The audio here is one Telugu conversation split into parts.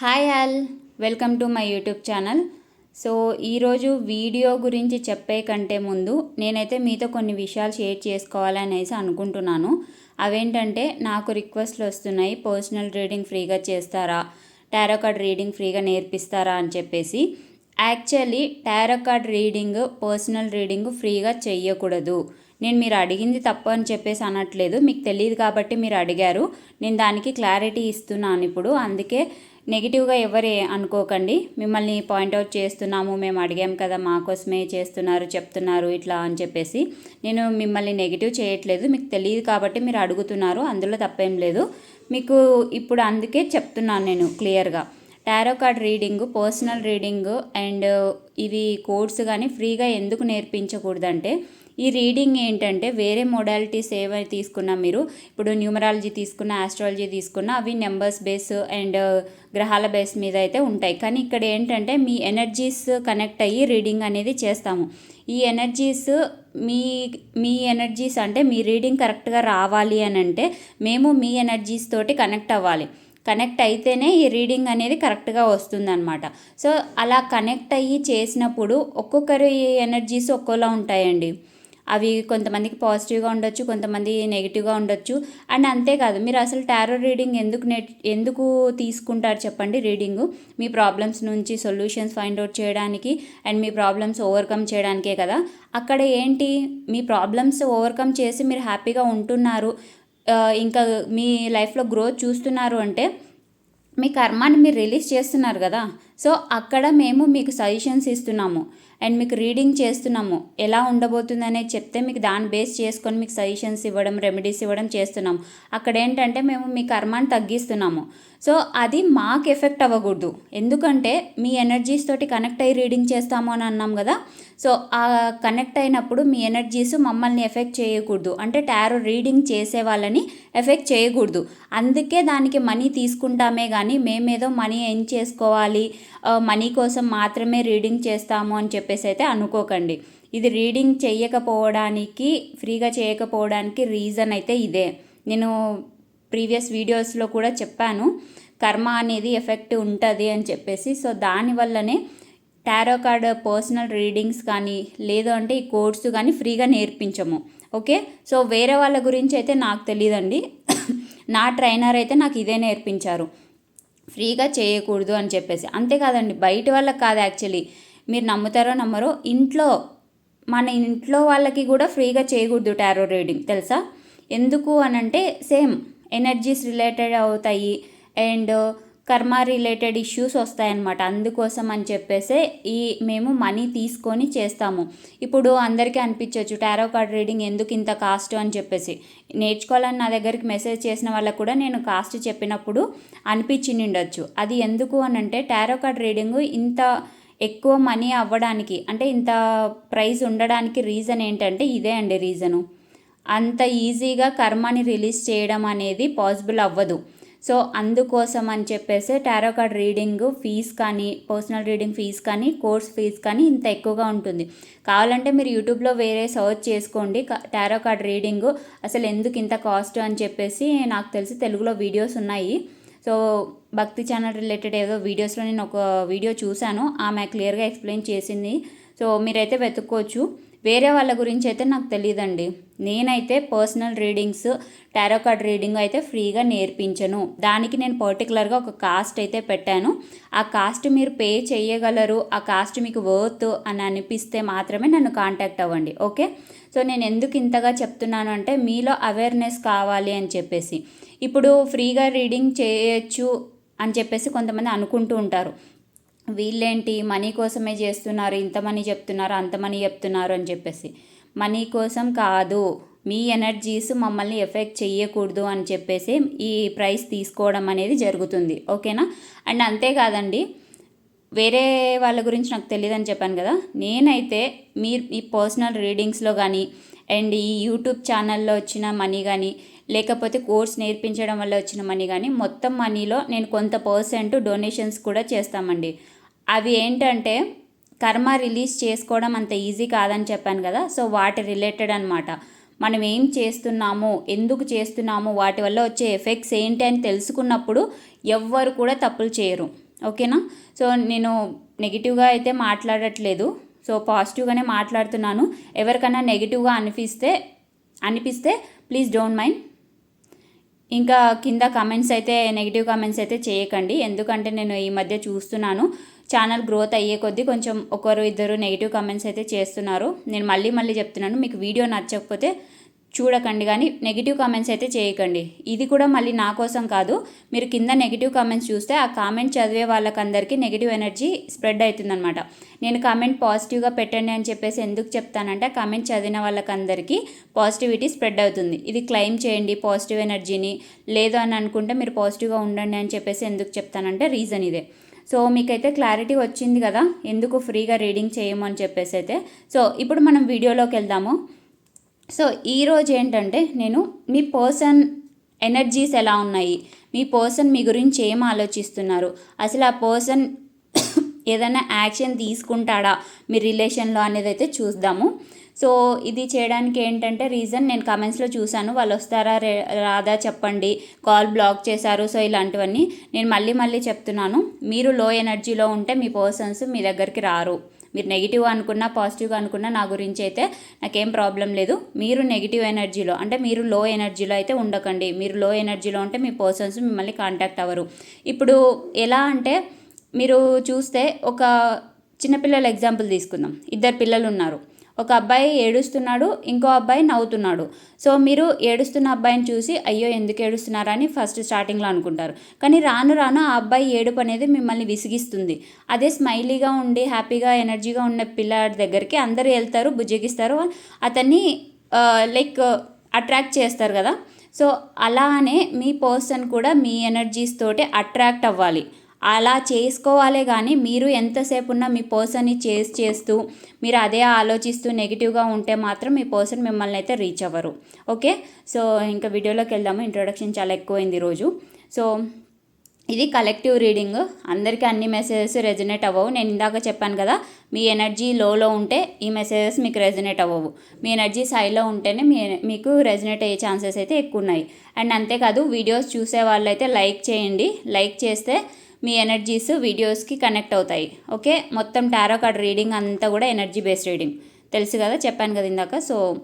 Hi all welcome to my YouTube channel. So ఈరోజు వీడియో గురించి చెప్పే కంటే ముందు నేనైతే మీతో కొన్ని విషయాలు షేర్ చేసుకోవాలనేసి అనుకుంటున్నాను. అవేంటంటే నాకు రిక్వెస్ట్లు వస్తున్నాయి పర్సనల్ రీడింగ్ ఫ్రీగా చేస్తారా టారో కార్డ్ రీడింగ్ ఫ్రీగా నేర్పిస్తారా అని చెప్పేసి. Actually tarot card reading personal reading ఫ్రీగా చెయ్యకూడదు. నేను మీరు అడిగింది తప్పు అని చెప్పేసి అనట్లేదు మీకు తెలియదు కాబట్టి మీరు అడిగారు. నేను దానికి క్లారిటీ ఇస్తున్నాను ఇప్పుడు. అందుకే నెగిటివ్గా ఎవరే అనుకోకండి. మిమ్మల్ని పాయింట్అవుట్ చేస్తున్నాము మేము అడిగాం కదా మా కోసమే చేస్తున్నారు చెప్తున్నారు ఇట్లా అని చెప్పేసి. నేను మిమ్మల్ని నెగిటివ్ చేయట్లేదు. మీకు తెలియదు కాబట్టి మీరు అడుగుతున్నారు అందులో తప్పేం లేదు. మీకు ఇప్పుడు అందుకే చెప్తున్నాను నేను క్లియర్గా. Tarot card reading personal reading and ఇవి కోర్స్ కానీ ఫ్రీగా ఎందుకు నేర్పించకూడదంటే ఈ రీడింగ్ ఏంటంటే వేరే మోడాలిటీస్ ఏవైతే తీసుకున్నా మీరు ఇప్పుడు న్యూమరాలజీ తీసుకున్న ఆస్ట్రాలజీ తీసుకున్న అవి నెంబర్స్ బేస్ అండ్ గ్రహాల బేస్ మీద అయితే ఉంటాయి. కానీ ఇక్కడ ఏంటంటే మీ ఎనర్జీస్ కనెక్ట్ అయ్యి రీడింగ్ అనేది చేస్తాము. ఈ ఎనర్జీస్ మీ మీ ఎనర్జీస్ అంటే మీ రీడింగ్ కరెక్ట్గా రావాలి అని అంటే మేము మీ ఎనర్జీస్ తోటి కనెక్ట్ అవ్వాలి. కనెక్ట్ అయితేనే ఈ రీడింగ్ అనేది కరెక్ట్గా వస్తుందన్నమాట. సో అలా కనెక్ట్ అయ్యి చేసినప్పుడు ఒక్కొక్కరి ఎనర్జీస్ ఒక్కోలా ఉంటాయండి. అవి కొంతమందికి పాజిటివ్గా ఉండొచ్చు కొంతమంది నెగిటివ్గా ఉండొచ్చు. అండ్ అంతేకాదు మీరు అసలు టారో రీడింగ్ ఎందుకు నెట్ ఎందుకు తీసుకుంటారు చెప్పండి రీడింగ్. మీ ప్రాబ్లమ్స్ నుంచి సొల్యూషన్స్ ఫైండ్ అవుట్ చేయడానికి అండ్ మీ ప్రాబ్లమ్స్ ఓవర్కమ్ చేయడానికే కదా. అక్కడ ఏంటి? మీ ప్రాబ్లమ్స్ ఓవర్కమ్ చేసి మీరు హ్యాపీగా ఉంటున్నారు. ఇంకా మీ లైఫ్లో గ్రోత్ చూస్తున్నారు అంటే మీ కర్మాన్ని మీరు రిలీజ్ చేస్తున్నారు కదా. సో అక్కడ మేము మీకు సజెషన్స్ ఇస్తున్నాము. అండ్ మీకు రీడింగ్ చేస్తున్నాము. ఎలా ఉండబోతుంది అనేది చెప్తే మీకు దాన్ని బేస్ చేసుకొని మీకు సజెషన్స్ ఇవ్వడం రెమెడీస్ ఇవ్వడం చేస్తున్నాము. అక్కడ ఏంటంటే మేము మీ కర్మాన్ని తగ్గిస్తున్నాము. సో అది మాకు ఎఫెక్ట్ అవ్వకూడదు. ఎందుకంటే మీ ఎనర్జీస్ తోటి కనెక్ట్ అయ్యి రీడింగ్ చేస్తాము అని అన్నాం కదా. సో ఆ కనెక్ట్ అయినప్పుడు మీ ఎనర్జీస్ మమ్మల్ని ఎఫెక్ట్ చేయకూడదు. అంటే టారో రీడింగ్ చేసే వాళ్ళని ఎఫెక్ట్ చేయకూడదు. అందుకే దానికి మనీ తీసుకుంటామే కానీ మేమేదో మనీ ఏం చేసుకోవాలి మనీ కోసం మాత్రమే రీడింగ్ చేస్తాము అని చెప్పేసి అయితే అనుకోకండి. ఇది రీడింగ్ చేయకపోవడానికి ఫ్రీగా చేయకపోవడానికి రీజన్ అయితే ఇదే. నేను ప్రీవియస్ వీడియోస్లో కూడా చెప్పాను కర్మ అనేది ఎఫెక్ట్ ఉంటుంది అని చెప్పేసి. సో దానివల్లనే టారో కార్డ్ పర్సనల్ రీడింగ్స్ కానీ లేదు అంటే ఈ కోర్సు కానీ ఫ్రీగా నేర్పించము. ఓకే? సో వేరే వాళ్ళ గురించి అయితే నాకు తెలియదండి నా ట్రైనర్ అయితే నాకు ఇదే నేర్పించారు. ఫ్రీగా చేయకూడదు అని చెప్పేసి. అంతేకాదండి బయట వాళ్ళకి కాదు యాక్చువల్లీ. మీరు నమ్ముతారో నమ్మరో ఇంట్లో మన ఇంట్లో వాళ్ళకి కూడా ఫ్రీగా చేయకూడదు టారో రీడింగ్ తెలుసా? ఎందుకు అని అంటే సేమ్ ఎనర్జీస్ రిలేటెడ్ అవుతాయి. అండ్ కర్మ రిలేటెడ్ ఇష్యూస్ వస్తాయన్నమాట. అందుకోసం అని చెప్పేసి ఈ మేము మనీ తీసుకొని చేస్తాము. ఇప్పుడు అందరికీ అనిపించవచ్చు టారో కార్డ్ రీడింగ్ ఎందుకు ఇంత కాస్ట్ అని చెప్పేసి. నేర్చుకోవాలని నా దగ్గరికి మెసేజ్ చేసిన వాళ్ళకు కూడా నేను కాస్ట్ చెప్పినప్పుడు అనిపించింది ఉండొచ్చు అది ఎందుకు అని అంటే టారో కార్డ్ రీడింగ్ ఇంత ఎక్కువ మనీ అవ్వడానికి అంటే ఇంత ప్రైస్ ఉండడానికి రీజన్ ఏంటంటే ఇదే అండి రీజను. అంత ఈజీగా కర్మని రిలీజ్ చేయడం అనేది పాసిబుల్ అవ్వదు. సో అందుకోసం అని చెప్పేసి టారో కార్డ్ రీడింగ్ ఫీజ్ కానీ పర్సనల్ రీడింగ్ ఫీజ్ కానీ కోర్స్ ఫీజ్ కానీ ఇంత ఎక్కువగా ఉంటుంది. కావాలంటే మీరు యూట్యూబ్లో వేరే సర్చ్ చేసుకోండి. టారో కార్డ్ రీడింగ్ అసలు ఎందుకు ఇంత కాస్ట్ అని చెప్పేసి నాకు తెలిసి తెలుగులో వీడియోస్ ఉన్నాయి. సో భక్తి ఛానల్ రిలేటెడ్ ఏదో వీడియోస్లో నేను ఒక వీడియో చూశాను. ఆమె క్లియర్గా ఎక్స్ప్లెయిన్ చేసింది. సో మీరైతే వెతుక్కోవచ్చు. వేరే వాళ్ళ గురించి అయితే నాకు తెలియదండి నేనైతే personal readings tarot card reading అయితే ఫ్రీగా నేర్పించను. దానికి నేను పర్టికులర్గా ఒక కాస్ట్ అయితే పెట్టాను. ఆ కాస్ట్ మీరు పే చేయగలరు ఆ కాస్ట్ మీకు వర్త్ అని అనిపిస్తే మాత్రమే నన్ను కాంటాక్ట్ అవ్వండి ఓకే సో నేను ఎందుకు ఇంతగా చెప్తున్నాను అంటే మీలో అవేర్నెస్ కావాలి అని చెప్పేసి. ఇప్పుడు ఫ్రీగా రీడింగ్ చేయొచ్చు అని చెప్పేసి కొంతమంది అనుకుంటూ ఉంటారు. వీళ్ళేంటి మనీ కోసమే చేస్తున్నారు ఇంత మనీ చెప్తున్నారు అంత మనీ చెప్తున్నారు అని చెప్పేసి. మనీ కోసం కాదు మీ ఎనర్జీస్ మమ్మల్ని ఎఫెక్ట్ చేయకూడదు అని చెప్పేసి ఈ ప్రైస్ తీసుకోవడం అనేది జరుగుతుంది. ఓకేనా? అండ్ అంతేకాదండి వేరే వాళ్ళ గురించి నాకు తెలియదని చెప్పాను కదా. నేనైతే మీరు ఈ పర్సనల్ రీడింగ్స్లో కానీ అండ్ ఈ యూట్యూబ్ ఛానల్లో వచ్చిన మనీ కానీ లేకపోతే కోర్స్ నేర్పించడం వల్ల వచ్చిన మనీ కానీ మొత్తం మనీలో నేను కొంత పర్సెంట్ డొనేషన్స్ కూడా చేస్తామండి. అవి ఏంటంటే కర్మ రిలీజ్ చేసుకోవడం అంత ఈజీ కాదని చెప్పాను కదా సో వాటి రిలేటెడ్ అనమాట మనం ఏం చేస్తున్నాము ఎందుకు చేస్తున్నాము వాటి వల్ల వచ్చే ఎఫెక్ట్స్ ఏంటి అని తెలుసుకున్నప్పుడు ఎవ్వరు కూడా తప్పులు చేయరు. ఓకేనా సో నేను నెగిటివ్గా అయితే మాట్లాడట్లేదు. సో పాజిటివ్గానే మాట్లాడుతున్నాను. ఎవరికైనా నెగిటివ్గా అనిపిస్తే అనిపిస్తే ప్లీజ్ డోంట్ మైండ్ ఇంకా కింద కమెంట్స్ అయితే నెగిటివ్ కమెంట్స్ అయితే చేయకండి. ఎందుకంటే నేను ఈ మధ్య చూస్తున్నాను. ఛానల్ గ్రోత్ అయ్యే కొద్దీ కొంచెం ఒకరు ఇద్దరు నెగిటివ్ కమెంట్స్ అయితే చేస్తున్నారు. నేను మళ్ళీ మళ్ళీ చెప్తున్నాను. మీకు వీడియో నచ్చకపోతే చూడకండి కానీ నెగిటివ్ కామెంట్స్ అయితే చేయకండి. ఇది కూడా మళ్ళీ నా కోసం కాదు. మీరు కింద నెగిటివ్ కామెంట్స్ చూస్తే ఆ కామెంట్ చదివే వాళ్ళకందరికీ నెగిటివ్ ఎనర్జీ స్ప్రెడ్ అవుతుందన్నమాట. నేను కామెంట్ పాజిటివ్గా పెట్టండి అని చెప్పేసి ఎందుకు చెప్తానంటే కామెంట్ చదివిన వాళ్ళకందరికీ పాజిటివిటీ స్ప్రెడ్ అవుతుంది. ఇది క్లెయిమ్ చేయండి పాజిటివ్ ఎనర్జీని లేదు అని అనుకుంటే మీరు పాజిటివ్గా ఉండండి అని చెప్పేసి ఎందుకు చెప్తానంటే రీజన్ ఇదే. సో మీకైతే క్లారిటీ వచ్చింది కదా ఎందుకు ఫ్రీగా రీడింగ్ చేయమని చెప్పేసి అయితే. సో ఇప్పుడు మనం వీడియోలోకి వెళ్దాము. సో ఈరోజు ఏంటంటే నేను మీ పర్సన్ ఎనర్జీస్ ఎలా ఉన్నాయి? మీ పర్సన్ మీ గురించి ఏం ఆలోచిస్తున్నారు? అసలు ఆ పర్సన్ ఏదైనా యాక్షన్ తీసుకుంటాడా? మీ రిలేషన్లో అనేది అయితే చూద్దాము. సో ఇది చేయడానికి ఏంటంటే రీజన్ నేను కమెంట్స్లో చూశాను. వాళ్ళు వస్తారా రాదా చెప్పండి. కాల్ బ్లాక్ చేశారు. సో ఇలాంటివన్నీ నేను మళ్ళీ మళ్ళీ చెప్తున్నాను. మీరు లో ఎనర్జీలో ఉంటే మీ పర్సన్స్ మీ దగ్గరికి రారు. మీరు నెగిటివ్ అనుకున్నా పాజిటివ్గా అనుకున్నా నా గురించి అయితే నాకేం ప్రాబ్లం లేదు. మీరు నెగిటివ్ ఎనర్జీలో అంటే మీరు లో ఎనర్జీలో అయితే ఉండకండి. మీరు లో ఎనర్జీలో ఉంటే మీ పర్సన్స్ మిమ్మల్ని కాంటాక్ట్ అవ్వరు. ఇప్పుడు ఎలా అంటే మీరు చూస్తే ఒక చిన్నపిల్లల ఎగ్జాంపుల్ తీసుకుందాం. ఇద్దరు పిల్లలు ఉన్నారు. ఒక అబ్బాయి ఏడుస్తున్నాడు ఇంకో అబ్బాయి నవ్వుతున్నాడు. సో మీరు ఏడుస్తున్న అబ్బాయిని చూసి అయ్యో ఎందుకు ఏడుస్తున్నారని ఫస్ట్ స్టార్టింగ్లో అనుకుంటారు. కానీ రాను రాను ఆ అబ్బాయి ఏడుపు అనేది మిమ్మల్ని విసిగిస్తుంది. అదే స్మైలీగా ఉండి హ్యాపీగా ఎనర్జీగా ఉన్న పిల్లాడి దగ్గరికి అందరూ వెళ్తారు బుజ్జగిస్తారు. అతన్ని లైక్ అట్రాక్ట్ చేస్తారు కదా. సో అలానే మీ పర్సన్ కూడా మీ ఎనర్జీస్ తోటి అట్రాక్ట్ అవ్వాలి. అలా చేసుకోవాలే కానీ మీరు ఎంతసేపు ఉన్నా మీ పర్సన్ని చేస్ చేస్తూ మీరు అదే ఆలోచిస్తూ నెగిటివ్గా ఉంటే మాత్రం మీ పర్సన్ మిమ్మల్ని అయితే రీచ్ అవ్వరు. ఓకే సో ఇంకా వీడియోలోకి వెళ్దాము. ఇంట్రొడక్షన్ చాలా ఎక్కువైంది ఈరోజు సో ఇది కలెక్టివ్ రీడింగ్ అందరికీ అన్ని మెసేజెస్ రెజనేట్ అవ్వవు. నేను ఇందాక చెప్పాను కదా మీ ఎనర్జీ లోలో ఉంటే ఈ మెసేజెస్ మీకు రెజనేట్ అవ్వవు. మీ ఎనర్జీ హైలో ఉంటేనే మీ మీకు రెజనేట్ అయ్యే ఛాన్సెస్ అయితే ఎక్కువ ఉన్నాయి అండ్ అంతేకాదు వీడియోస్ చూసే వాళ్ళైతే లైక్ చేయండి. లైక్ చేస్తే మీ ఎనర్జీస్ వీడియోస్కి కనెక్ట్ అవుతాయి. ఓకే? మొత్తం టారో కార్డ్ రీడింగ్ అంతా కూడా ఎనర్జీ బేస్డ్ రీడింగ్ తెలుసు కదా? చెప్పాను కదా ఇందాక. So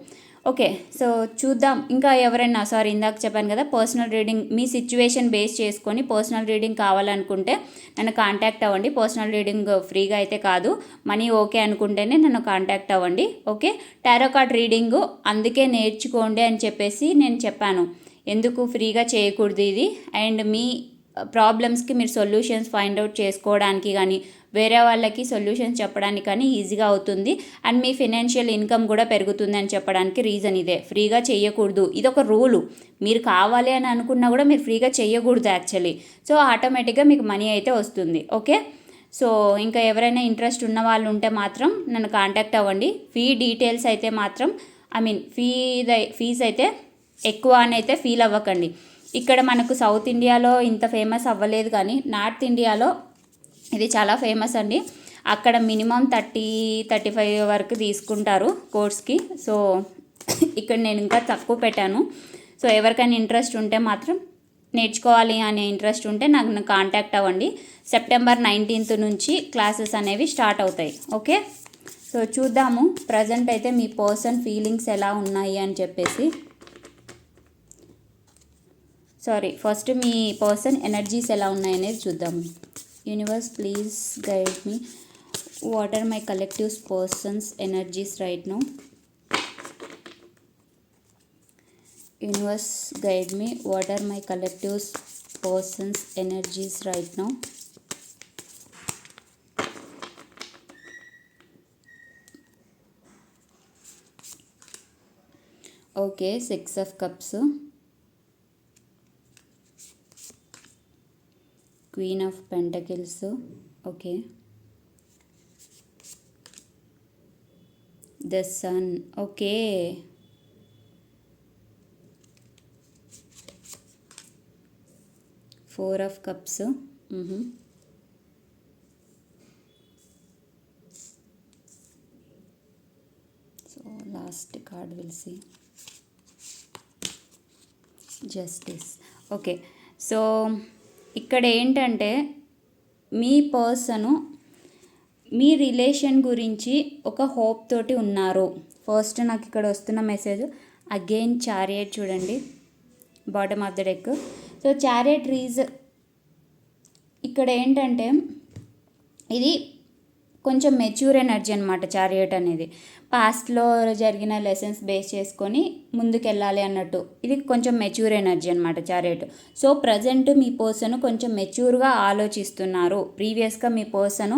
okay. సో చూద్దాం. ఇంకా ఎవరైనా సారీ ఇందాక చెప్పాను కదా పర్సనల్ రీడింగ్ మీ సిచ్యువేషన్ బేస్ చేసుకొని పర్సనల్ రీడింగ్ కావాలనుకుంటే నన్ను కాంటాక్ట్ అవ్వండి. పర్సనల్ రీడింగ్ ఫ్రీగా అయితే కాదు. మనీ ఓకే అనుకుంటేనే నన్ను కాంటాక్ట్ అవ్వండి. ఓకే? టారో కార్డ్ రీడింగ్ అందుకే నేర్చుకోండి అని చెప్పేసి నేను చెప్పాను. ఎందుకు ఫ్రీగా చేయకూడదు ఇది? అండ్ మీ ప్రాబ్లమ్స్కి మీరు సొల్యూషన్స్ ఫైండ్ అవుట్ చేసుకోవడానికి కానీ వేరే వాళ్ళకి సొల్యూషన్స్ చెప్పడానికి కానీ ఈజీగా అవుతుంది. అండ్ మీ ఫినాన్షియల్ ఇన్కమ్ కూడా పెరుగుతుంది అని చెప్పడానికి రీజన్ ఇదే. ఫ్రీగా చేయకూడదు ఇది ఒక రూలు మీరు కావాలి అని అనుకున్నా కూడా మీరు ఫ్రీగా చేయకూడదు యాక్చువల్లీ సో ఆటోమేటిక్గా మీకు మనీ అయితే వస్తుంది. ఓకే సో ఇంకా ఎవరైనా ఇంట్రెస్ట్ ఉన్న వాళ్ళు ఉంటే మాత్రం నన్ను కాంటాక్ట్ అవ్వండి. ఫీ డీటెయిల్స్ అయితే మాత్రం ఐ మీన్ ఫీ ఫీజ్ అయితే ఎక్కువ అని అయితే ఫీల్ అవ్వకండి. ఇక్కడ మనకు సౌత్ ఇండియాలో ఇంత ఫేమస్ అవ్వలేదు కానీ నార్త్ ఇండియాలో ఇది చాలా ఫేమస్ అండి. అక్కడ మినిమం థర్టీ థర్టీ ఫైవ్ వరకు తీసుకుంటారు కోర్స్కి. సో ఇక్కడ నేను ఇంకా తక్కువ పెట్టాను. సో ఎవరికైనా ఇంట్రెస్ట్ ఉంటే మాత్రం నేర్చుకోవాలి అనే ఇంట్రెస్ట్ ఉంటే నాకు కాంటాక్ట్ అవ్వండి. సెప్టెంబర్ నైన్టీన్త్ నుంచి క్లాసెస్ అనేవి స్టార్ట్ అవుతాయి. ఓకే? సో చూద్దాము. ప్రజెంట్ అయితే మీ పర్సన్ ఫీలింగ్స్ ఎలా ఉన్నాయి అని చెప్పేసి. సారీ ఫస్ట్ మీ పర్సన్ ఎనర్జీస్ ఎలా ఉన్నాయనేది చూద్దాం. Universe please guide me what are my collectives person's energies right now universe guide me what are my collectives person's energies right now okay six of cups queen of pentacles okay the sun okay four of cups so last card will see justice okay so ఇక్కడ ఏంటంటే మీ పర్సను మీ రిలేషన్ గురించి ఒక హోప్ తోటి ఉన్నారు. ఫస్ట్ నాకు ఇక్కడ వస్తున్న మెసేజ్ అగైన్ చారియట్ చూడండి bottom of the deck. So chariot రీజ్ ఇక్కడ ఏంటంటే ఇది కొంచెం మెచ్యూర్ ఎనర్జీ అనమాట చారియట్ అనేది. పాస్ట్లో జరిగిన లెసన్స్ బేస్ చేసుకొని ముందుకెళ్ళాలి అన్నట్టు. ఇది కొంచెం మెచ్యూర్ ఎనర్జీ అనమాట చారెట్ సో ప్రజెంట్ మీ పర్సన్ కొంచెం మెచ్యూర్గా ఆలోచిస్తున్నారు. ప్రీవియస్గా మీ పర్సన్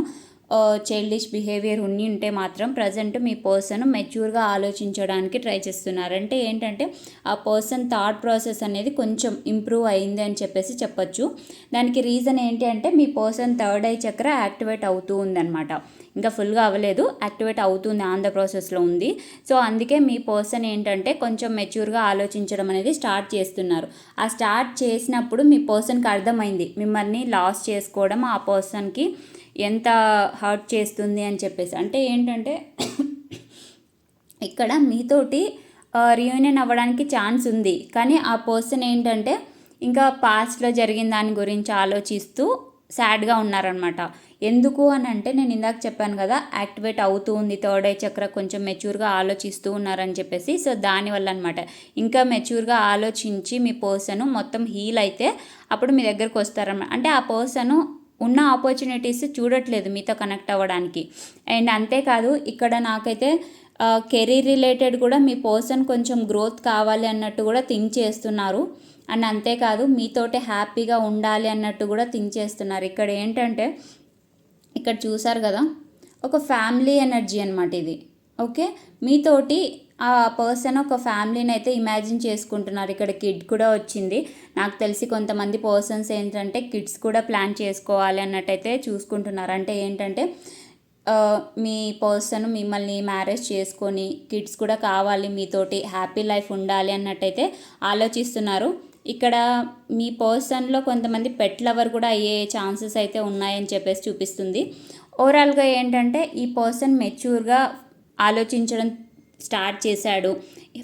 చైల్డిష్ బిహేవియర్ ఉండి ఉంటే మాత్రం ప్రజెంట్ మీ పర్సన్ మెచ్యూర్గా ఆలోచించడానికి ట్రై చేస్తున్నారు. అంటే ఏంటంటే ఆ పర్సన్ థాట్ ప్రాసెస్ అనేది కొంచెం ఇంప్రూవ్ అయింది అని చెప్పేసి చెప్పొచ్చు. దానికి రీజన్ ఏంటి అంటే మీ person third eye chakra activate అవుతూ ఉందన్నమాట. ఇంకా ఫుల్గా అవ్వలేదు. యాక్టివేట్ అవుతుంది ఆన్ ద ప్రాసెస్లో ఉంది. సో అందుకే మీ పర్సన్ ఏంటంటే కొంచెం మెచ్యూర్గా ఆలోచించడం అనేది స్టార్ట్ చేస్తున్నారు. ఆ స్టార్ట్ చేసినప్పుడు మీ పర్సన్కి అర్థమైంది. మిమ్మల్ని లాస్ చేసుకోవడం ఆ పర్సన్కి ఎంత హర్ట్ చేస్తుంది అని చెప్పేసి. అంటే ఏంటంటే ఇక్కడ మీతోటి రియూనియన్ అవ్వడానికి ఛాన్స్ ఉంది. కానీ ఆ పర్సన్ ఏంటంటే ఇంకా పాస్ట్లో జరిగిన దాని గురించి ఆలోచిస్తూ సాడ్గా ఉన్నారనమాట ఎందుకు అని అంటే నేను ఇందాక చెప్పాను కదా యాక్టివేట్ అవుతూ ఉంది థర్డ్ ఐ చక్ర కొంచెం మెచ్యూర్గా ఆలోచిస్తూ ఉన్నారని చెప్పేసి. సో దానివల్ల అనమాట ఇంకా మెచ్యూర్గా ఆలోచించి మీ పర్సన్ మొత్తం హీల్ అయితే అప్పుడు మీ దగ్గరకు వస్తారన్నమాట. అంటే ఆ పర్సన్ ఉన్న ఆపర్చునిటీస్ చూడట్లేదు మీతో కనెక్ట్ అవ్వడానికి. అండ్ అంతేకాదు ఇక్కడ నాకైతే కెరీర్ రిలేటెడ్ కూడా మీ పర్సన్ కొంచెం గ్రోత్ కావాలి అన్నట్టు కూడా థింక్ చేస్తున్నారు. అండ్ అంతేకాదు మీతోటే హ్యాపీగా ఉండాలి అన్నట్టు కూడా థింక్ చేస్తున్నారు. ఇక్కడ ఏంటంటే ఇక్కడ చూసారు కదా ఒక ఫ్యామిలీ ఎనర్జీ అనమాట ఇది. ఓకే మీతోటి ఆ పర్సన్ ఒక ఫ్యామిలీని అయితే ఇమాజిన్ చేసుకుంటున్నారు. ఇక్కడ కిడ్ కూడా వచ్చింది. నాకు తెలిసి కొంతమంది పర్సన్స్ ఏంటంటే కిడ్స్ కూడా ప్లాన్ చేసుకోవాలి అన్నట్టయితే చూసుకుంటున్నారు. అంటే ఏంటంటే మీ పర్సన్ మిమ్మల్ని మ్యారేజ్ చేసుకొని కిడ్స్ కూడా కావాలి మీతోటి హ్యాపీ లైఫ్ ఉండాలి అన్నట్టయితే ఆలోచిస్తున్నారు. ఇక్కడ మీ పర్సన్లో కొంతమంది పెట్ లవర్ కూడా అయ్యే ఛాన్సెస్ అయితే ఉన్నాయని చెప్పేసి చూపిస్తుంది. ఓవరాల్గా ఏంటంటే ఈ పర్సన్ మెచ్యూర్గా ఆలోచించడం స్టార్ట్ చేశాడు.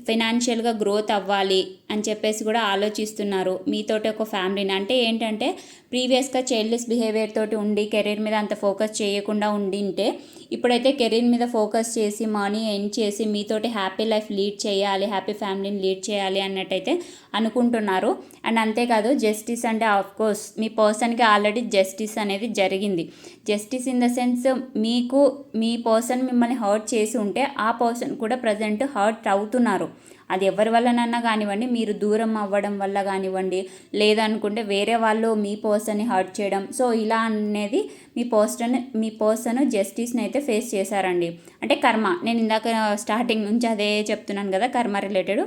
ఫైనాన్షియల్గా గ్రోత్ అవ్వాలి. అని చెప్పేసి కూడా ఆలోచిస్తున్నారు. మీతోటి ఒక ఫ్యామిలీని. అంటే ఏంటంటే ప్రీవియస్గా చైల్డ్లెస్ బిహేవియర్ తోటి ఉండి కెరీర్ మీద అంత ఫోకస్ చేయకుండా ఉండింటే ఇప్పుడైతే కెరీర్ మీద ఫోకస్ చేసి మనీ ఎన్ చేసి మీతోటి హ్యాపీ లైఫ్ లీడ్ చేయాలి హ్యాపీ ఫ్యామిలీని లీడ్ చేయాలి అన్నట్టయితే అనుకుంటున్నారు. అండ్ అంతేకాదు జస్టిస్ అంటే ఆఫ్ కోర్స్ మీ పర్సన్కి ఆల్రెడీ జస్టిస్ అనేది జరిగింది. జస్టిస్ ఇన్ ద సెన్స్ మీకు మీ పర్సన్ మిమ్మల్ని హర్ట్ చేసి ఉంటే ఆ పర్సన్ కూడా ప్రజెంట్ హర్ట్ అవుతున్నారు. అది ఎవరి వల్లనన్నా కానివ్వండి మీరు దూరం అవ్వడం వల్ల కానివ్వండి లేదనుకుంటే వేరే వాళ్ళు మీ పర్సన్ని హర్ట్ చేయడం. సో ఇలా అనేది మీ పర్సన్ మీ పర్సన్ జస్టిస్ని అయితే ఫేస్ చేశారండి. అంటే కర్మ నేను ఇందాక స్టార్టింగ్ నుంచి అదే చెప్తున్నాను కదా కర్మ రిలేటెడ్.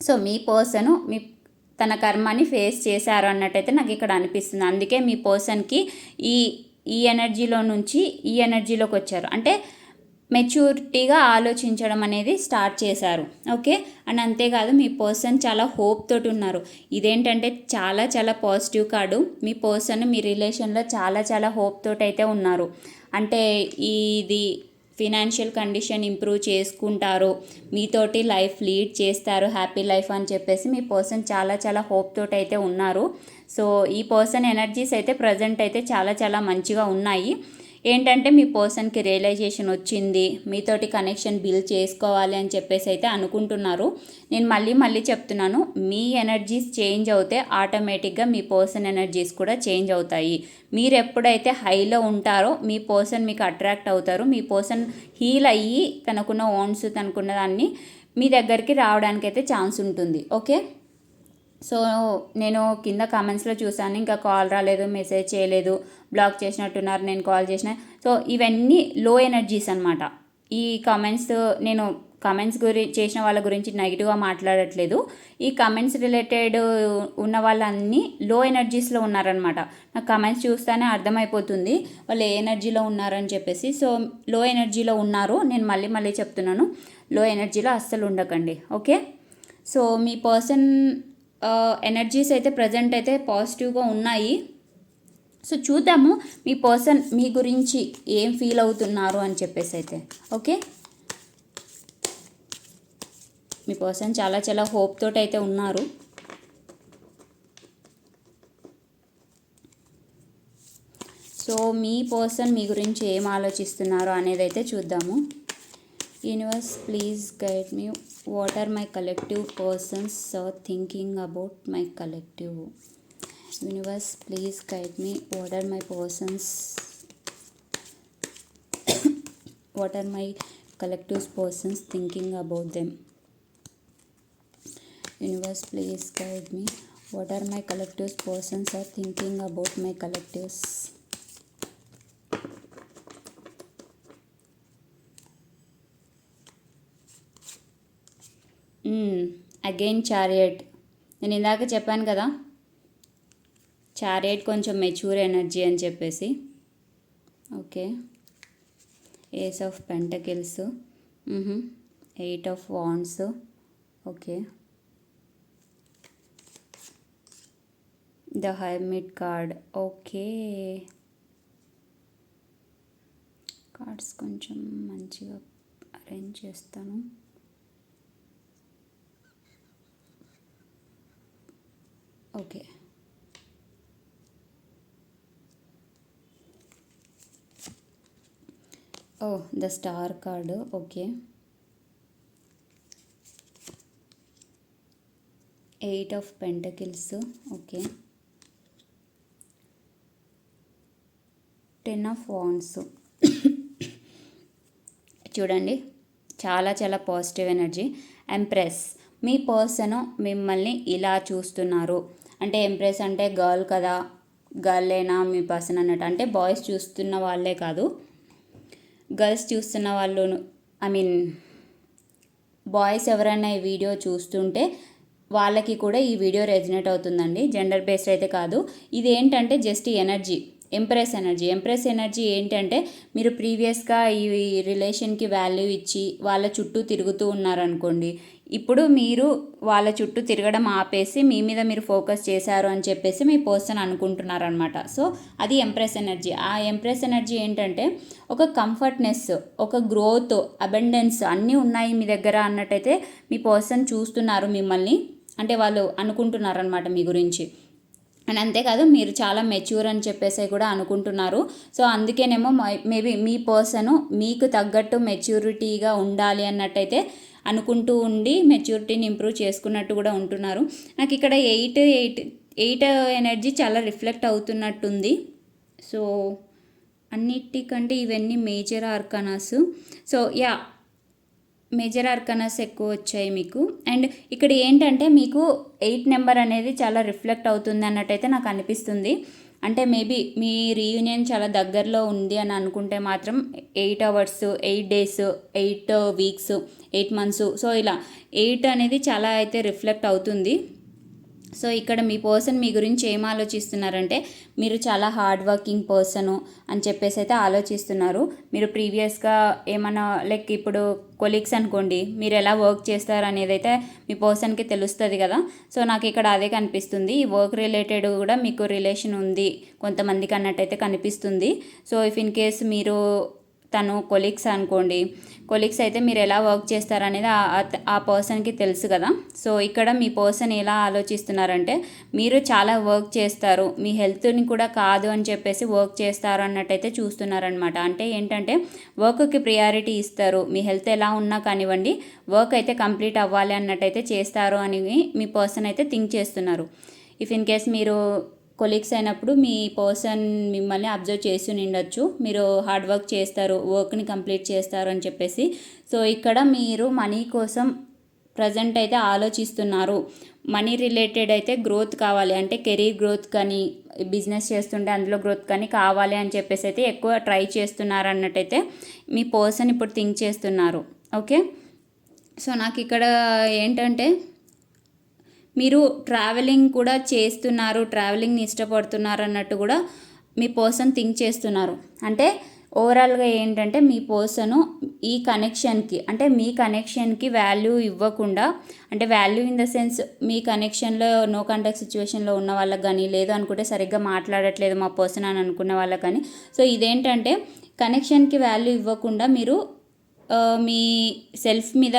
సో మీ పర్సన్ మీ తన కర్మని ఫేస్ చేశారు అన్నట్టయితే నాకు ఇక్కడ అనిపిస్తుంది. అందుకే మీ పర్సన్కి ఈ ఈ ఎనర్జీలో నుంచి ఈ ఎనర్జీలోకి వచ్చారు. అంటే మెచ్యూరిటీగా ఆలోచించడం అనేది స్టార్ట్ చేశారు. ఓకే? అండ్ అంతేకాదు మీ పర్సన్ చాలా హోప్ తోటి ఉన్నారు. ఇదేంటంటే చాలా చాలా పాజిటివ్ కార్డు మీ పర్సన్ మీ రిలేషన్లో చాలా చాలా హోప్ తోటి అయితే ఉన్నారు. అంటే ఇది ఫినాన్షియల్ కండిషన్ ఇంప్రూవ్ చేసుకుంటారు. మీతోటి లైఫ్ లీడ్ చేస్తారు. హ్యాపీ లైఫ్ అని చెప్పేసి మీ పర్సన్ చాలా చాలా హోప్ తోటి అయితే ఉన్నారు. సో ఈ పర్సన్ ఎనర్జీస్ అయితే ప్రజెంట్ అయితే చాలా చాలా మంచిగా ఉన్నాయి. ఏంటంటే మీ పర్సన్కి రియలైజేషన్ వచ్చింది మీతోటి కనెక్షన్ బిల్డ్ చేసుకోవాలి అని చెప్పేసి అయితే అనుకుంటున్నారు. నేను మళ్ళీ మళ్ళీ చెప్తున్నాను మీ ఎనర్జీస్ చేంజ్ అవుతే ఆటోమేటిక్గా మీ పర్సన్ ఎనర్జీస్ కూడా చేంజ్ అవుతాయి. మీరు ఎప్పుడైతే హైలో ఉంటారో మీ పర్సన్ మీకు అట్రాక్ట్ అవుతారు. మీ పర్సన్ హీల్ అయ్యి తనకున్న ఓన్స్ తనకున్న దాన్ని మీ దగ్గరికి రావడానికి అయితే ఛాన్స్ ఉంటుంది. ఓకే? సో నేను కింద కామెంట్స్లో చూసాను ఇంకా కాల్ రాలేదు మెసేజ్ చేయలేదు. బ్లాక్ చేసినట్టున్నారు నేను కాల్ చేసిన. సో ఇవన్నీ లో ఎనర్జీస్ అనమాట ఈ కామెంట్స్ నేను కమెంట్స్ గురి చేసిన వాళ్ళ గురించి నెగిటివ్గా మాట్లాడట్లేదు. ఈ కమెంట్స్ రిలేటెడ్ ఉన్న వాళ్ళన్నీ లో ఎనర్జీస్లో ఉన్నారనమాట నాకు కమెంట్స్ చూస్తేనే అర్థమైపోతుంది వాళ్ళు ఏ ఎనర్జీలో ఉన్నారని చెప్పేసి. సో లో ఎనర్జీలో ఉన్నారు. నేను మళ్ళీ మళ్ళీ చెప్తున్నాను. లో ఎనర్జీలో అస్సలు ఉండకండి. ఓకే సో మీ పర్సన్ ఎనర్జీస్ uh, అయితే ప్రజెంట్ అయితే పాజిటివ్గా ఉన్నాయి. సో చూద్దాము మీ పర్సన్ మీ గురించి ఏం ఫీల్ అవుతున్నారు అని చెప్పేసి అయితే ఓకే? మీ పర్సన్ చాలా చాలా హోప్ తోటి అయితే ఉన్నారు. సో మీ పర్సన్ మీ గురించి ఏం ఆలోచిస్తున్నారో అనేది అయితే చూద్దాము. Universe please guide me. What are my collective persons thinking about my collective? Universe please guide me what are my persons what are my collectives persons thinking about them universe please guide me what are my collectives persons are thinking about my collectives again chariot నేను ఇందాక చెప్పాను కదా చారియట్ కొంచెం మెచ్యూర్ ఎనర్జీ అని చెప్పేసి. Okay. Ace of pentacles. Eight of wands. Okay. The హైమిడ్ card. Okay. Cards కొంచెం మంచిగా అరేంజ్ చేస్తాను. Okay. Oh the star card okay. Eight of pentacles okay. Ten of wands. చూడండి చాలా చాలా పాజిటివ్ ఎనర్జీ. ఎంప్రెస్ మీ పర్సన్ మిమ్మల్ని ఇలా చూస్తున్నారు. అంటే ఎంప్రెస్ అంటే గర్ల్ కదా గర్లేనా మీ పర్సన్ అన్నట్టు. అంటే బాయ్స్ చూస్తున్న వాళ్ళే కాదు. గర్ల్స్ చూస్తున్న వాళ్ళు ఐ మీన్ బాయ్స్ ఎవరైనా ఈ వీడియో చూస్తుంటే వాళ్ళకి కూడా ఈ వీడియో రెజినేట్ అవుతుందండి. జెండర్ బేస్డ్ అయితే కాదు. ఇది ఏంటంటే just energy empress energy. Empress energy ఏంటంటే మీరు ప్రీవియస్గా ఈ రిలేషన్కి వాల్యూ ఇచ్చి వాళ్ళ చుట్టూ తిరుగుతూ ఉన్నారనుకోండి ఇప్పుడు మీరు వాళ్ళ చుట్టూ తిరగడం ఆపేసి మీ మీద మీరు ఫోకస్ చేశారు అని చెప్పేసి మీ పర్సన్ అనుకుంటున్నారనమాట సో అది ఎంప్రెస్ ఎనర్జీ. ఆ ఎంప్రెస్ ఎనర్జీ ఏంటంటే ఒక కంఫర్ట్నెస్ ఒక గ్రోత్ అబెండెన్స్ అన్నీ ఉన్నాయి మీ దగ్గర అన్నట్టయితే మీ పర్సన్ చూస్తున్నారు మిమ్మల్ని. అంటే వాళ్ళు అనుకుంటున్నారనమాట మీ గురించి. అండ్ అంతేకాదు మీరు చాలా మెచ్యూర్ అని చెప్పేసి కూడా అనుకుంటున్నారు. సో అందుకేనేమో మేబీ మీ పర్సను మీకు తగ్గట్టు మెచ్యూరిటీగా ఉండాలి అన్నట్టయితే అనుకుంటూ ఉండి మెచ్యూరిటీని ఇంప్రూవ్ చేసుకున్నట్టు కూడా ఉంటున్నారు. నాకు ఇక్కడ ఎయిట్ ఎయిట్ ఎయిట్ ఎనర్జీ చాలా రిఫ్లెక్ట్ అవుతున్నట్టుంది. సో అన్నిటికంటే ఇవన్నీ major arcanas. So yeah major arcanas ఎక్కువ వచ్చాయి మీకు. అండ్ ఇక్కడ ఏంటంటే మీకు ఎయిట్ నెంబర్ అనేది చాలా రిఫ్లెక్ట్ అవుతుంది అన్నట్టయితే నాకు అనిపిస్తుంది. అంటే మేబీ మీ రీయూనియన్ చాలా దగ్గరలో ఉంది అని అనుకుంటే మాత్రం eight hours eight days eight weeks eight months so ఇలా ఎయిట్ అనేది చాలా అయితే రిఫ్లెక్ట్ అవుతుంది. సో ఇక్కడ మీ పర్సన్ మీ గురించి ఏం ఆలోచిస్తున్నారంటే మీరు చాలా హార్డ్ వర్కింగ్ పర్సను అని చెప్పేసి అయితే ఆలోచిస్తున్నారు. మీరు ప్రీవియస్గా ఏమైనా లైక్ ఇప్పుడు కొలీగ్స్ అనుకోండి మీరు ఎలా వర్క్ చేస్తారు అనేది అయితే మీ పర్సన్కి తెలుస్తుంది కదా. సో నాకు ఇక్కడ అదే కనిపిస్తుంది. ఈ వర్క్ రిలేటెడ్ కూడా మీకు రిలేషన్ ఉంది కొంతమందికి అన్నట్టయితే కనిపిస్తుంది. సో ఇఫ్ ఇన్ కేస్ మీరు తను కొలీగ్స్ అనుకోండి. కొలీగ్స్ అయితే మీరు ఎలా వర్క్ చేస్తారనేది ఆ పర్సన్కి తెలుసు కదా. సో ఇక్కడ మీ పర్సన్ ఎలా ఆలోచిస్తున్నారంటే మీరు చాలా వర్క్ చేస్తారు మీ హెల్త్ని కూడా కాదు అని చెప్పేసి వర్క్ చేస్తారు అన్నట్టయితే చూస్తున్నారనమాట అంటే ఏంటంటే వర్క్కి ప్రియారిటీ ఇస్తారు మీ హెల్త్ ఎలా ఉన్నా కానివ్వండి వర్క్ అయితే కంప్లీట్ అవ్వాలి అన్నట్టయితే చేస్తారు అని మీ పర్సన్ అయితే థింక్ చేస్తున్నారు. ఇఫ్ ఇన్ కేస్ మీరు కొలీగ్స్ అయినప్పుడు మీ పర్సన్ మిమ్మల్ని అబ్జర్వ్ చేసి ఉండొచ్చు. మీరు హార్డ్ వర్క్ చేస్తారు వర్క్ని కంప్లీట్ చేస్తారు అని చెప్పేసి. సో ఇక్కడ మీరు మనీ కోసం ప్రజెంట్ అయితే ఆలోచిస్తున్నారు. మనీ రిలేటెడ్ అయితే గ్రోత్ కావాలి. అంటే కెరీర్ గ్రోత్ కానీ బిజినెస్ చేస్తుంటే అందులో గ్రోత్ కానీ కావాలి అని చెప్పేసి అయితే ఎక్కువ ట్రై చేస్తున్నారు అన్నట్టయితే మీ పర్సన్ ఇప్పుడు థింక్ చేస్తున్నారు. ఓకే? సో నాకు ఇక్కడ ఏంటంటే మీరు ట్రావెలింగ్ కూడా చేస్తున్నారు ట్రావెలింగ్ని ఇష్టపడుతున్నారు అన్నట్టు కూడా మీ పర్సన్ థింక్ చేస్తున్నారు. అంటే ఓవరాల్గా ఏంటంటే మీ పర్సను ఈ కనెక్షన్కి అంటే మీ కనెక్షన్కి వాల్యూ ఇవ్వకుండా అంటే వాల్యూ ఇన్ ద సెన్స్ మీ కనెక్షన్లో నో కాంటాక్ట్ సిచ్యువేషన్లో ఉన్న వాళ్ళకి కానీ లేదు అనుకుంటే సరిగ్గా మాట్లాడట్లేదు మా పర్సన్ అని అనుకున్న వాళ్ళకి కానీ. సో ఇదేంటంటే కనెక్షన్కి వాల్యూ ఇవ్వకుండా మీరు మీ సెల్ఫ్ మీద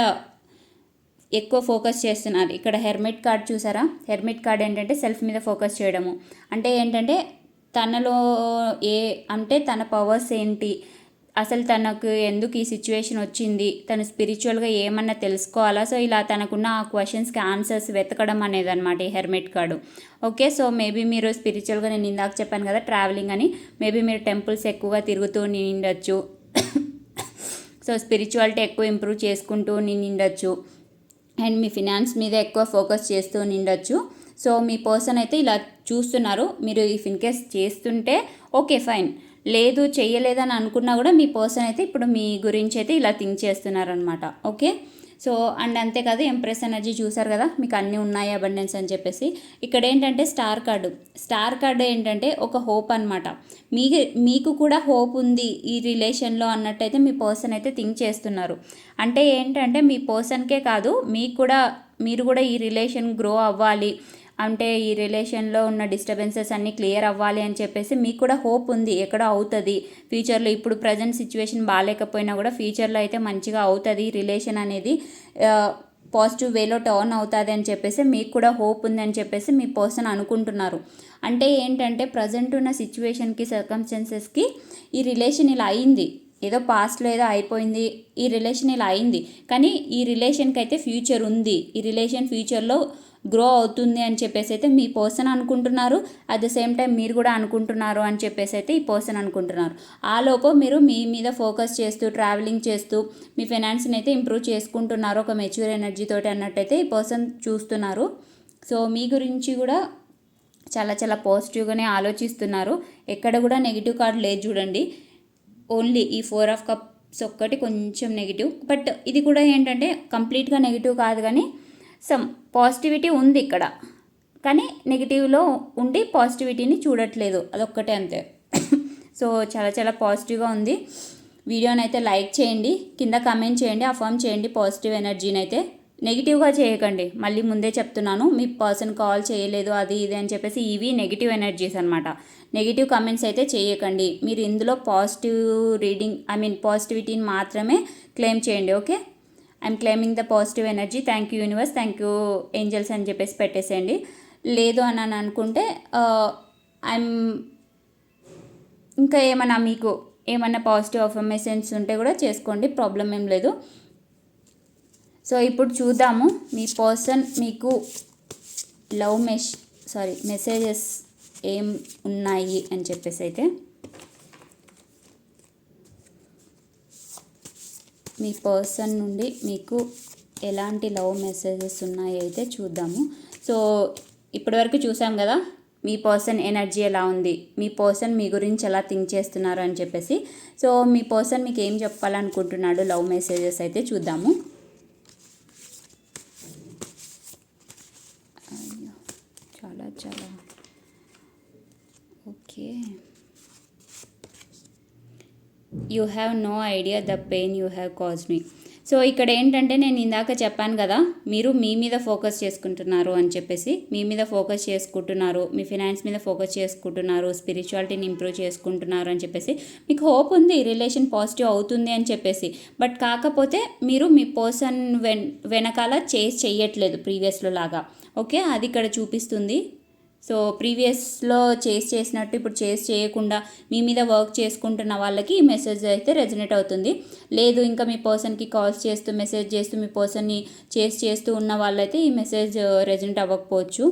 ఎక్కువ ఫోకస్ చేస్తున్నారు. ఇక్కడ హెర్మిట్ కార్డ్ చూసారా? హెర్మిట్ కార్డ్ ఏంటంటే సెల్ఫ్ మీద ఫోకస్ చేయడము. అంటే ఏంటంటే తనలో ఏ అంటే తన పవర్స్ ఏంటి? అసలు తనకు ఎందుకు ఈ సిచ్యువేషన్ వచ్చింది? తను స్పిరిచువల్గా ఏమన్నా తెలుసుకోవాలా? సో ఇలా తనకున్న ఆ క్వశ్చన్స్కి ఆన్సర్స్ వెతకడం అనేది అనమాట ఈ hermit card. Okay so maybe మీరు స్పిరిచువల్గా నేను ఇందాక చెప్పాను కదా ట్రావెలింగ్ అని. మేబీ మీరు టెంపుల్స్ ఎక్కువగా తిరుగుతూ నిండొచ్చు సో స్పిరిచువాలిటీ ఎక్కువ ఇంప్రూవ్ చేసుకుంటూ నిండొచ్చు అండ్ మీ ఫినాన్స్ మీద ఎక్కువ ఫోకస్ చేస్తూ నిండొచ్చు. సో మీ పర్సన్ అయితే ఇలా చూస్తున్నారు. మీరు ఇఫ్ ఇన్ కేస్ చేస్తుంటే ఓకే ఫైన్. లేదు చేయలేదని అనుకున్నా కూడా మీ పర్సన్ అయితే ఇప్పుడు మీ గురించి అయితే ఇలా థింక్ చేస్తున్నారనమాట ఓకే? సో అండ్ అంతేకాదు ఎంప్రెస్ ఎనర్జీ చూసారు కదా మీకు అన్నీ ఉన్నాయి అబండెన్స్ అని చెప్పేసి. ఇక్కడ ఏంటంటే స్టార్ కార్డు స్టార్ కార్డు ఏంటంటే ఒక హోప్ అనమాట మీ మీకు కూడా హోప్ ఉంది ఈ రిలేషన్లో అన్నట్టయితే మీ పర్సన్ అయితే థింక్ చేస్తున్నారు. అంటే ఏంటంటే మీ పర్సన్కే కాదు మీకు కూడా మీరు కూడా ఈ రిలేషన్ గ్రో అవ్వాలి. అంటే ఈ రిలేషన్లో ఉన్న డిస్టర్బెన్సెస్ అన్నీ క్లియర్ అవ్వాలి అని చెప్పేసి మీకు కూడా హోప్ ఉంది ఎక్కడ అవుతుంది. ఫ్యూచర్లో ఇప్పుడు ప్రజెంట్ సిచ్యువేషన్ బాగాలేకపోయినా కూడా ఫ్యూచర్లో అయితే మంచిగా అవుతుంది. రిలేషన్ అనేది పాజిటివ్ వేలో టర్న్ అవుతుంది అని చెప్పేసి మీకు కూడా హోప్ ఉంది అని చెప్పేసి మీ పర్సన్ అనుకుంటున్నారు. అంటే ఏంటంటే ప్రజెంట్ ఉన్న సిచ్యువేషన్కి సర్కమ్స్టెన్సెస్కి ఈ రిలేషన్ ఇలా అయింది. ఏదో పాస్ట్లో ఏదో అయిపోయింది ఈ రిలేషన్ ఇలా అయింది. కానీ ఈ రిలేషన్కి అయితే ఫ్యూచర్ ఉంది. ఈ రిలేషన్ ఫ్యూచర్లో గ్రో అవుతుంది అని చెప్పేసి అయితే మీ పర్సన్ అనుకుంటున్నారు. అట్ ద సేమ్ టైం మీరు కూడా అనుకుంటున్నారు అని చెప్పేసి అయితే ఈ పర్సన్ అనుకుంటున్నారు. ఆ మీరు మీ మీద ఫోకస్ చేస్తూ ట్రావెలింగ్ చేస్తూ మీ ఫైనాన్స్ని అయితే ఇంప్రూవ్ చేసుకుంటున్నారు. ఒక మెచ్యూర్ ఎనర్జీతోటి అన్నట్టయితే ఈ పర్సన్ చూస్తున్నారు. సో మీ గురించి కూడా చాలా చాలా పాజిటివ్గానే ఆలోచిస్తున్నారు. ఎక్కడ కూడా నెగిటివ్ కార్డ్ లేదు చూడండి. ఓన్లీ ఈ ఫోర్ ఆఫ్ కప్స్ ఒక్కటి కొంచెం నెగిటివ్ బట్ ఇది కూడా ఏంటంటే కంప్లీట్గా నెగిటివ్ కాదు కానీ సమ్ పాజిటివిటీ ఉంది ఇక్కడ. కానీ నెగిటివ్లో ఉండి పాజిటివిటీని చూడట్లేదు. అదొక్కటే అంతే. సో చాలా చాలా పాజిటివ్గా ఉంది. వీడియోని అయితే లైక్ చేయండి. కింద కమెంట్ చేయండి. అఫర్మ్ చేయండి పాజిటివ్ ఎనర్జీని అయితే నెగిటివ్గా చేయకండి. మళ్ళీ ముందే చెప్తున్నాను. మీ పర్సన్ కాల్ చేయలేదు అది ఇది అని చెప్పేసి ఇవి నెగిటివ్ ఎనర్జీస్ అనమాట నెగిటివ్ కమెంట్స్ అయితే చేయకండి. మీరు ఇందులో పాజిటివ్ రీడింగ్ ఐ మీన్ పాజిటివిటీని మాత్రమే క్లెయిమ్ చేయండి. Okay? I'm claiming the positive energy thank you universe thank you angels అని చెప్పేసి పెట్టేసేయండి. లేదు అని అని అనుకుంటే ఐఎమ్ ఇంకా ఏమన్నా మీకు ఏమన్నా పాజిటివ్ అఫర్మేషన్స్ ఉంటే కూడా చేసుకోండి. ప్రాబ్లం ఏం లేదు. సో ఇప్పుడు చూద్దాము. మీ పర్సన్ మీకు లవ్ మెష్ సారీ మెసేజెస్ ఏం ఉన్నాయి అని చెప్పేసి అయితే. మీ పర్సన్ నుండి మీకు ఎలాంటి లవ్ మెసేజెస్ ఉన్నాయో అయితే చూద్దాము. సో ఇప్పటివరకు చూసాం కదా మీ పర్సన్ ఎనర్జీ ఎలా ఉంది మీ పర్సన్ మీ గురించి ఎలా థింక్ చేస్తున్నారు అని చెప్పేసి. సో మీ పర్సన్ మీకు ఏం చెప్పాలనుకుంటున్నాడు లవ్ మెసేజెస్ అయితే చూద్దాము అయ్యో చాలా చాలా okay you have no idea the pain you have caused me. So ఇక్కడ ఏంటంటే నేను ఇందాక చెప్పాను కదా మీరు మీ మీద ఫోకస్ చేసుకుంటున్నారు అని చెప్పేసి మీ మీద ఫోకస్ చేసుకుంటున్నారు మీ ఫినాన్స్ మీద ఫోకస్ చేసుకుంటున్నారు స్పిరిచువాలిటీని ఇంప్రూవ్ చేసుకుంటున్నారు అని చెప్పేసి మీకు హోప్ ఉంది రిలేషన్ పాజిటివ్ అవుతుంది అని చెప్పేసి. బట్ కాకపోతే మీరు మీ పర్సన్ వెన్ వెనకాల చేసి చెయ్యట్లేదు ప్రీవియస్లో లాగా. ఓకే అది ఇక్కడ చూపిస్తుంది. సో ప్రీవియస్లో చేసి చేసినట్టు ఇప్పుడు చేసి చేయకుండా మీ మీద వర్క్ చేసుకుంటున్న వాళ్ళకి ఈ మెసేజ్ అయితే రెజనేట్ అవుతుంది. లేదు ఇంకా మీ పర్సన్కి కాల్స్ చేస్తూ మెసేజ్ చేస్తూ మీ పర్సన్ని చేసి చేస్తూ ఉన్న వాళ్ళైతే ఈ మెసేజ్ రెజనేట్ అవ్వకపోవచ్చు.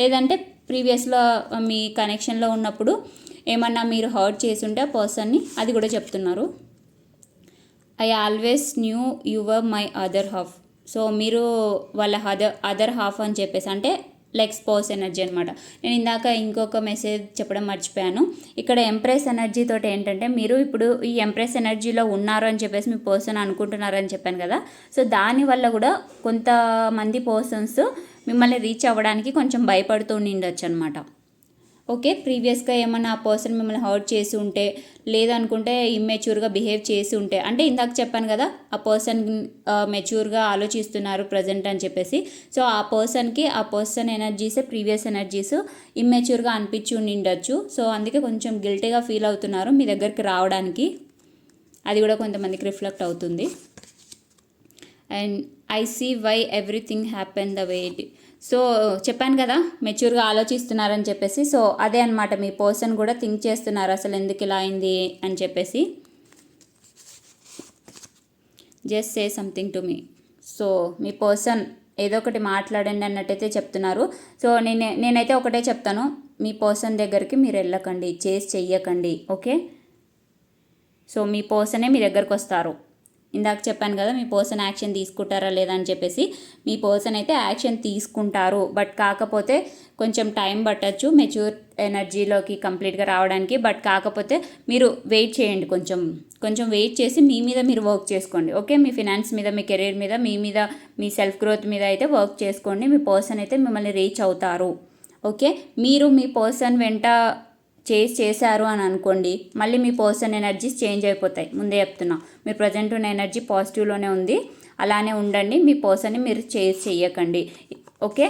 లేదంటే ప్రీవియస్లో మీ కనెక్షన్లో ఉన్నప్పుడు ఏమన్నా మీరు హర్ట్ చేసి ఉంటే ఆ పర్సన్ని అది కూడా చెప్తున్నారు. I always knew your my other half. So మీరు వాళ్ళ అదర్ అదర్ హాఫ్ అని చెప్పేసి అంటే లైక్ స్పోర్స్ ఎనర్జీ అనమాట నేను ఇందాక ఇంకొక మెసేజ్ చెప్పడం మర్చిపోయాను. ఇక్కడ ఎంప్రెస్ ఎనర్జీ తోటి ఏంటంటే మీరు ఇప్పుడు ఈ ఎంప్రెస్ ఎనర్జీలో ఉన్నారు అని చెప్పేసి మీ పర్సన్ అనుకుంటున్నారని చెప్పాను కదా. సో దానివల్ల కూడా కొంతమంది పర్సన్స్ మిమ్మల్ని రీచ్ అవ్వడానికి కొంచెం భయపడుతూ ఉండొచ్చు అనమాట ఓకే ప్రీవియస్గా ఏమన్నా ఆ పర్సన్ మిమ్మల్ని హర్ట్ చేసి ఉంటే లేదనుకుంటే ఇమ్మెచ్యూర్గా బిహేవ్ చేసి ఉంటే అంటే ఇందాక చెప్పాను కదా ఆ పర్సన్ మెచ్యూర్గా ఆలోచిస్తున్నారు ప్రజెంట్ అని చెప్పేసి. సో ఆ పర్సన్కి ఆ పర్సన్ ఎనర్జీసే ప్రీవియస్ ఎనర్జీస్ ఇమ్మెచ్యూర్గా అనిపించి ఉండొచ్చు సో అందుకే కొంచెం గిల్టీగా ఫీల్ అవుతున్నారు మీ దగ్గరికి రావడానికి. అది కూడా కొంతమందికి రిఫ్లెక్ట్ అవుతుంది. And I see why everything happen the way so చెప్పాను కదా మెచ్యూర్గా ఆలోచిస్తున్నారని చెప్పేసి. సో అదే అనమాట మీ పర్సన్ కూడా థింక్ చేస్తున్నారు అసలు ఎందుకు ఇలా అయింది అని చెప్పేసి. Just say something to me. So me person ఏదో ఒకటి మాట్లాడండి అన్నట్టయితే చెప్తున్నారు. సో నేనే నేనైతే ఒకటే చెప్తాను మీ పర్సన్ దగ్గరికి మీరు వెళ్ళకండి చేసి చెయ్యకండి ఓకే? సో మీ పర్సనే మీ దగ్గరకు వస్తారు. ఇందాక చెప్పాను కదా మీ పర్సన్ యాక్షన్ తీసుకుంటారా లేదా అని చెప్పేసి మీ పర్సన్ అయితే యాక్షన్ తీసుకుంటారు. బట్ కాకపోతే కొంచెం టైం పట్టచ్చు మెచ్యూర్ ఎనర్జీలోకి కంప్లీట్గా రావడానికి. బట్ కాకపోతే మీరు వెయిట్ చేయండి కొంచెం. కొంచెం వెయిట్ చేసి మీ మీద మీరు వర్క్ చేసుకోండి. ఓకే మీ ఫినాన్స్ మీద మీ కెరీర్ మీద మీ మీద మీ సెల్ఫ్ గ్రోత్ మీద అయితే వర్క్ చేసుకోండి. మీ పర్సన్ అయితే మిమ్మల్ని రీచ్ అవుతారు. ఓకే మీరు మీ పర్సన్ వెంట చేసి చేశారు అని అనుకోండి మళ్ళీ మీ పర్సన్ ఎనర్జీస్ చేంజ్ అయిపోతాయి. ముందే చెప్తున్నా మీరు ప్రజెంట్ ఉన్న ఎనర్జీ పాజిటివ్లోనే ఉంది అలానే ఉండండి మీ పర్సన్ని మీరు చేసి చెయ్యకండి. Okay?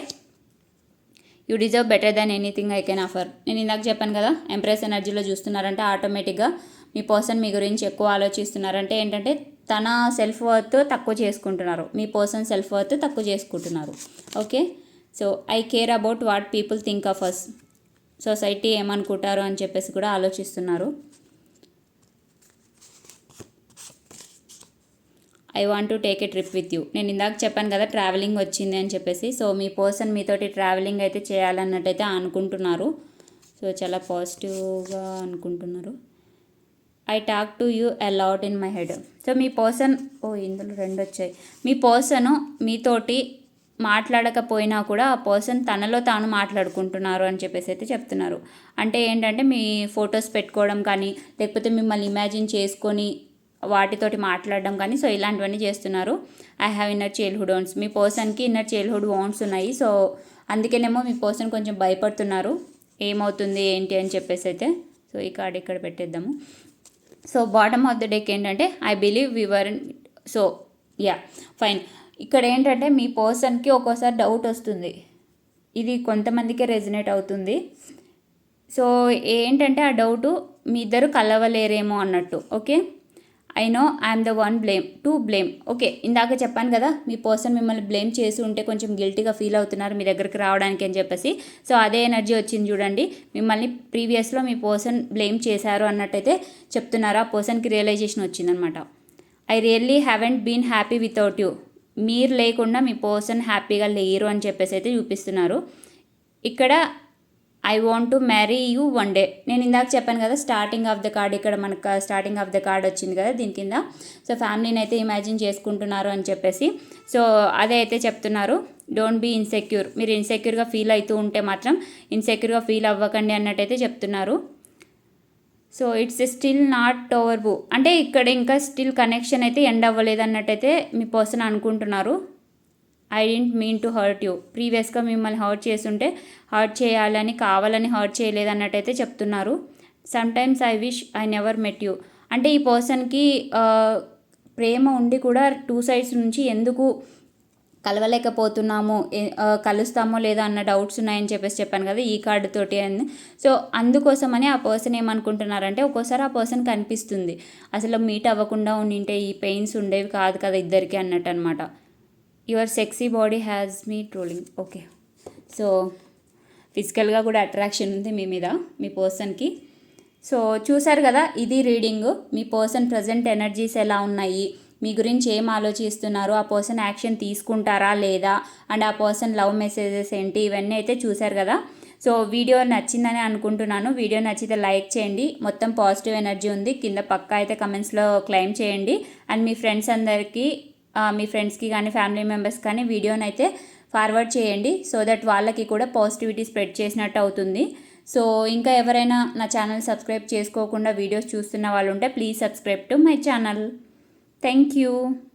You deserve better than anything I can offer. నేను ఇందాక చెప్పాను కదా ఎంప్రెస్ ఎనర్జీలో చూస్తున్నారంటే ఆటోమేటిక్గా మీ పర్సన్ మీ గురించి ఎక్కువ ఆలోచిస్తున్నారంటే ఏంటంటే తన సెల్ఫ్ వర్త్ తక్కువ చేసుకుంటున్నారు. మీ పర్సన్ సెల్ఫ్ వర్త్ తక్కువ చేసుకుంటున్నారు. Okay? So I care about what people think of us. Society ఏమనుకుంటారు అని చెప్పేసి కూడా ఆలోచిస్తున్నారు. I want to take a trip with you నేను ఇందాక చెప్పాను కదా ట్రావెలింగ్ వచ్చింది అని చెప్పేసి. సో మీ పర్సన్ మీతోటి ట్రావెలింగ్ అయితే చేయాలన్నట్టయితే అనుకుంటున్నారు. సో చాలా పాజిటివ్గా అనుకుంటున్నారు. I talk to you a lot in my head so me person ఓ ఇందులో రెండు వచ్చాయి. మీ పర్సన్ మీతోటి మాట్లాడకపోయినా కూడా ఆ పర్సన్ తనలో తాను మాట్లాడుకుంటున్నారు అని చెప్పేసి అయితే చెప్తున్నారు. అంటే ఏంటంటే మీ ఫొటోస్ పెట్టుకోవడం కానీ లేకపోతే మిమ్మల్ని ఇమాజిన్ చేసుకొని వాటితోటి మాట్లాడడం కానీ సో ఇలాంటివన్నీ చేస్తున్నారు. I have inner childhood wounds మీ పర్సన్కి ఇన్నర్ చైల్డ్హుడ్ ఓన్స్ ఉన్నాయి. సో అందుకేనేమో మీ పర్సన్ కొంచెం భయపడుతున్నారు. ఏమవుతుంది ఏంటి అని చెప్పేసి అయితే సో ఈ కార్డు ఇక్కడ పెట్టేద్దాము. So bottom of the deck ఏంటంటే ఐ బిలీవ్ వివర్ సో యా ఫైన్ ఇక్కడ ఏంటంటే మీ పర్సన్కి ఒక్కోసారి డౌట్ వస్తుంది. ఇది కొంతమందికే రెజినేట్ అవుతుంది. సో ఏంటంటే ఆ డౌటు మీ ఇద్దరు కలవలేరేమో అన్నట్టు okay? I know I'm the one blame to blame okay? ఇందాక చెప్పాను కదా మీ పర్సన్ మిమ్మల్ని బ్లేమ్ చేసి ఉంటే కొంచెం గిల్టీగా ఫీల్ అవుతున్నారు మీ దగ్గరికి రావడానికి అని చెప్పేసి. సో అదే ఎనర్జీ వచ్చింది చూడండి. మిమ్మల్ని ప్రీవియస్లో మీ పర్సన్ బ్లేమ్ చేశారు అన్నట్టయితే చెప్తున్నారు. ఆ పర్సన్కి రియలైజేషన్ వచ్చిందనమాట. I really haven't been happy without you. మీరు లేకుండా మీ పర్సన్ హ్యాపీగా లేరు అని చెప్పేసి అయితే చూపిస్తున్నారు. ఇక్కడ I want to marry you one day. నేను ఇందాక చెప్పాను కదా స్టార్టింగ్ ఆఫ్ ద కార్డ్ ఇక్కడ మనకు స్టార్టింగ్ ఆఫ్ ద కార్డ్ వచ్చింది కదా దీని కింద. సో ఫ్యామిలీని అయితే ఇమాజిన్ చేసుకుంటున్నారు అని చెప్పేసి. సో అదే అయితే చెప్తున్నారు డోంట్ బీ ఇన్సెక్యూర్ మీరు ఇన్సెక్యూర్గా ఫీల్ అవుతూ ఉంటే మాత్రం ఇన్సెక్యూర్గా ఫీల్ అవ్వకండి అన్నట్టయితే చెప్తున్నారు. So it's still not over బు అంటే ఇక్కడ ఇంకా స్టిల్ కనెక్షన్ అయితే ఎండ్ అవ్వలేదు అన్నట్టయితే మీ పర్సన్ అనుకుంటున్నారు. I didn't mean to hurt you. ప్రీవియస్గా మిమ్మల్ని హర్ట్ చేస్తుంటే హర్ట్ చేయాలని కావాలని హర్ట్ చేయలేదు అన్నట్టయితే చెప్తున్నారు. Sometimes I wish I never met you. అంటే ఈ పర్సన్కి ప్రేమ ఉండి కూడా టూ సైడ్స్ నుంచి ఎందుకు కలవలేకపోతున్నాము కలుస్తామో లేదా అన్న డౌట్స్ ఉన్నాయని చెప్పేసి చెప్పాను కదా ఈ కార్డు తోటి అని. సో అందుకోసమని ఆ పర్సన్ ఏమనుకుంటున్నారంటే ఒక్కోసారి ఆ పర్సన్ కనిపిస్తుంది. అసలు మీట్ అవ్వకుండా ఉండింటే ఈ పెయిన్స్ ఉండేవి కాదు కదా ఇద్దరికి అన్నట్టు అనమాట your sexy body has me drooling okay so ఫిజికల్గా కూడా అట్రాక్షన్ ఉంది మీ మీద మీ పర్సన్కి సో చూసారు కదా ఇది రీడింగ్ మీ పర్సన్ ప్రజెంట్ ఎనర్జీస్ ఎలా ఉన్నాయి? మీ గురించి ఏం ఆలోచిస్తున్నారు? ఆ పర్సన్ యాక్షన్ తీసుకుంటారా లేదా? అండ్ ఆ పర్సన్ లవ్ మెసేజెస్ ఏంటి? ఇవన్నీ అయితే చూశారు కదా. సో వీడియో నచ్చిందని అనుకుంటున్నాను. వీడియో నచ్చితే లైక్ చేయండి. మొత్తం పాజిటివ్ ఎనర్జీ ఉంది. కింద పక్క అయితే కమెంట్స్లో క్లెయిమ్ చేయండి. అండ్ మీ ఫ్రెండ్స్ అందరికీ మీ ఫ్రెండ్స్కి కానీ ఫ్యామిలీ మెంబర్స్ కానీ వీడియోని అయితే ఫార్వర్డ్ చేయండి. సో దట్ వాళ్ళకి కూడా పాజిటివిటీ స్ప్రెడ్ చేసినట్టు అవుతుంది. సో ఇంకా ఎవరైనా నా ఛానల్ సబ్స్క్రైబ్ చేసుకోకుండా వీడియోస్ చూస్తున్న వాళ్ళు ఉంటే please subscribe to my channel. Thank you.